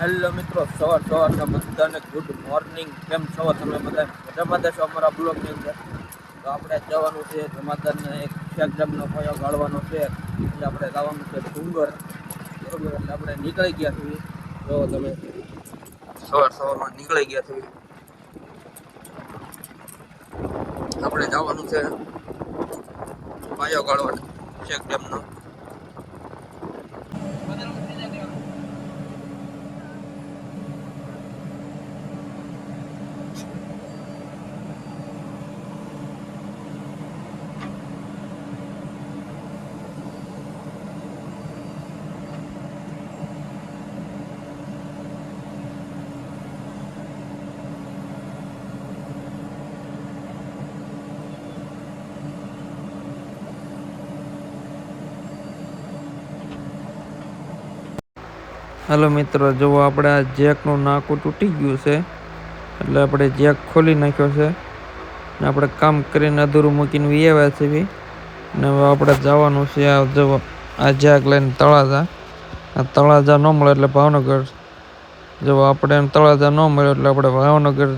Hello મિત્રો, સવાર સવારના બધાને ગુડ મોર્નિંગ કેમ છો તમે બધા? મજામાં દેશો અમારા બ્લોગની અંદર? તો આપણે જવાનું છે જમાદારને એક એક્ઝામનો કયો ગાળવાનો છે. એટલે આપણે ગાવાનું છે ડુંગર. બરોબર, એટલે આપણે નીકળી ગયા છીએ. જો તમે સવાર સવારમાં નીકળી ગયા છીએ. આપણે જવાનું છે પાયો ગાળવાનો ચેક ડેમનો હાલો મિત્રો, જુઓ આપણે આ જેકનું નાકું તૂટી ગયું છે. એટલે આપણે જેક ખોલી નાખ્યો છે. ને આપણે કામ કરીને અધૂરું મૂકીને વી આવ્યા છીએ ને હવે આપણે જવાનું છે આ જો આ જેક લઈને તળાજા. આ તળાજા ન મળે એટલે ભાવનગર. જો આપણે એમ તળાજા ન મળ્યો એટલે આપણે ભાવનગર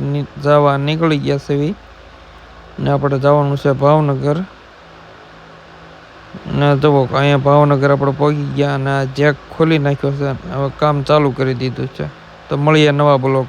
જવા નીકળી ગયા છીએ ને આપણે જવાનું છે ભાવનગર. ને જુઓ અહીંયા ભાવનગર આપણે પહોંચી ગયા અને આ જેક ખોલી નાખ્યો છે. હવે કામ ચાલુ કરી દીધું છે. તો મળીએ નવા બ્લોગ